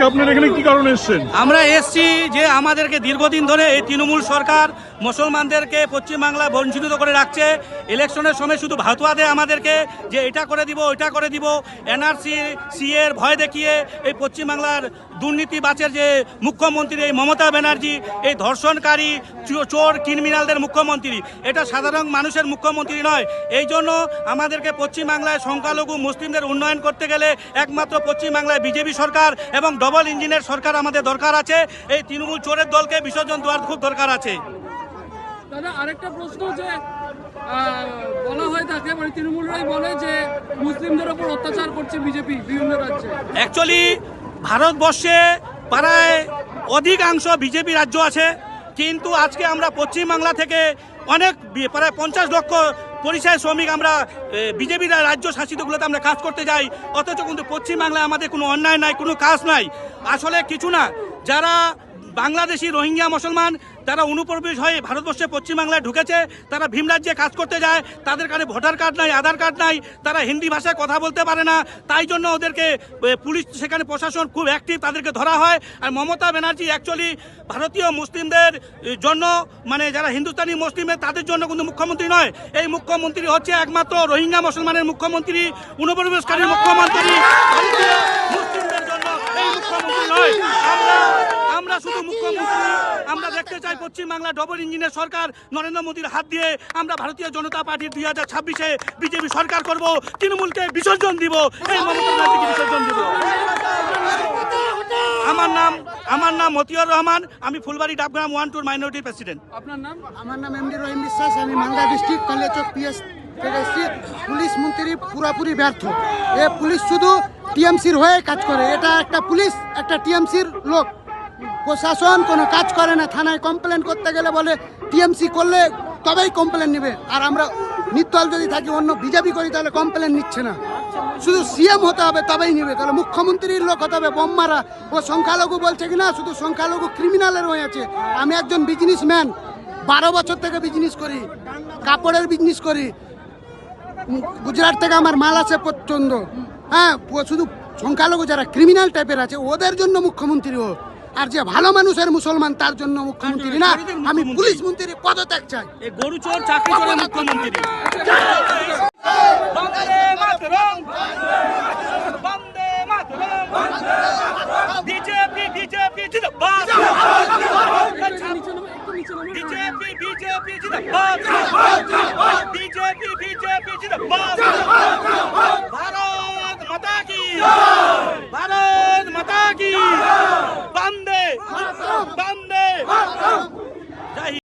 আজকে আপনার এখানে কি কারণে এসেছেন? আমরা এসছি যে আমাদেরকে দীর্ঘদিন ধরে এই তৃণমূল সরকার মুসলমানদেরকে পশ্চিমবাংলায় বঞ্চিত করে রাখছে। ইলেকশনের সময় শুধু ভাতুয়া দেয় আমাদেরকে যে এটা করে দিব, ওইটা করে দিব, এনআরসি সি এর ভয় দেখিয়ে এই পশ্চিমবাংলার দুর্নীতি বাচের যে মুখ্যমন্ত্রী, এই মমতা ব্যানার্জি, এই ধর্ষণকারী চোর, ক্রিমিনালদের মুখ্যমন্ত্রী, এটা সাধারণ মানুষের মুখ্যমন্ত্রী নয়। এই জন্য আমাদেরকে পশ্চিমবাংলায় সংখ্যালঘু মুসলিমদের উন্নয়ন করতে গেলে একমাত্র পশ্চিমবাংলায় বিজেপি সরকার এবং ডবল ইঞ্জিনের সরকার আমাদের দরকার আছে। এই তৃণমূল চোরের দলকে বিসর্জন দেওয়ার খুব দরকার আছে। দাদা, আরেকটা প্রশ্ন যে বলা হয় থাকে মানে তৃণমূলরাই বলে যে, মুসলিমদের ওপর অত্যাচার করছে বিজেপি, বিভিন্ন রাজ্যে। অ্যাকচুয়ালি ভারতবর্ষে প্রায় অধিকাংশ বিজেপি রাজ্য আছে, কিন্তু আজকে আমরা পশ্চিমবাংলা থেকে অনেক, প্রায় পঞ্চাশ লক্ষ পরিযায়ী শ্রমিক আমরা বিজেপি রাজ্য শাসিতগুলোতে আমরা কাজ করতে যাই, অথচ কিন্তু পশ্চিমবাংলায় আমাদের কোনো অন্যায় নাই, কোনো কাজ নাই। আসলে কিছু না, যারা বাংলাদেশি রোহিঙ্গা মুসলমান তারা অনুপ্রবেশ হয়ে ভারতবর্ষে পশ্চিমবাংলায় ঢুকেছে তারা ভীম রাজ্যে কাজ করতে যায় তাদের কাছে ভোটার কার্ড নাই আধার কার্ড নাই তারা হিন্দি ভাষায় কথা বলতে পারে না। তাই জন্য ওদেরকে পুলিশ সেখানে প্রশাসন খুব অ্যাক্টিভ তাদেরকে ধরা হয়। আর মমতা ব্যানার্জি অ্যাকচুয়ালি ভারতীয় মুসলিমদের জন্য মানে যারা হিন্দুস্তানি মুসলিমের তাদের জন্য কিন্তু মুখ্যমন্ত্রী নয়। এই মুখ্যমন্ত্রী হচ্ছে একমাত্র রোহিঙ্গা মুসলমানের মুখ্যমন্ত্রী অনুপ্রবেশকারী মুখ্যমন্ত্রী ভারতীয় মুসলিমদের জন্য এই মুখ্যমন্ত্রী নয় আমরা আমরা শুধু মুখ্যমন্ত্রী, আমরা দেখতে চাই পশ্চিমবাংলা ডবল ইঞ্জিনের সরকার। নরেন্দ্র মোদীর হাত দিয়ে আমরা ভারতীয় জনতা পার্টির দুই হাজার ছাব্বিশে বিজেপি সরকার করব। তৃণমূলকে বিসর্জন দিব। এই মমতা ব্যানার্জিকে বিসর্জন দিব। আমার নাম আমার নাম মতিউর রহমান। আমি ফুলবাড়ি ডাবগ্রাম ওয়ান টুর মাইনরিটি প্রেসিডেন্ট আপনার নাম? আমার নাম এমডি রহিম বিশ্বাস। আমি মালদা ডিস্ট্রিক্ট কলিয়াচক পিএস থেকে এসেছি পুলিশ মন্ত্রী পুরোপুরি ব্যর্থ। এ পুলিশ শুধু টিএমসির হয়ে কাজ করে। এটা একটা পুলিশ, একটা টিএমসির লোক। প্রশাসন কোনো কাজ করে না, থানায় কমপ্লেন করতে গেলে বলে, টিএমসি করলে তবেই কমপ্লেন নেবে। আর আমরা নির্দল যদি থাকি, অন্য বিজেপি করি, তাহলে কমপ্লেন নিচ্ছে না। শুধু সিএম হতে হবে, তবেই নেবে। তাহলে মুখ্যমন্ত্রীর লোক হতে হবে, বোম মারা। ও সংখ্যালঘু বলছে কি না, শুধু সংখ্যালঘু ক্রিমিনালের হয়ে আছে। আমি একজন বিজনেসম্যান বারো বছর থেকে বিজনেস করি, কাপড়ের বিজনেস করি। গুজরাট থেকে আমার মাল আছে প্রচণ্ড হ্যাঁ শুধু সংখ্যালঘু যারা ক্রিমিনাল টাইপের আছে, ওদের জন্য মুখ্যমন্ত্রী ও। আর যে ভালো মানুষের মুসলমান তার জন্য মুখ্যমন্ত্রী না আমি পুলিশ মন্ত্রী পদত্যাগ চাই। গরু চোর চাকরি চোরের মুখ্যমন্ত্রী। বিজেপি বিজেপি জিন্দাবাদ। বিজেপি বিজেপি জিন্দাবাদ। বিজেপি বিজেপি জিন্দাবাদ। ভারত মাতা কি?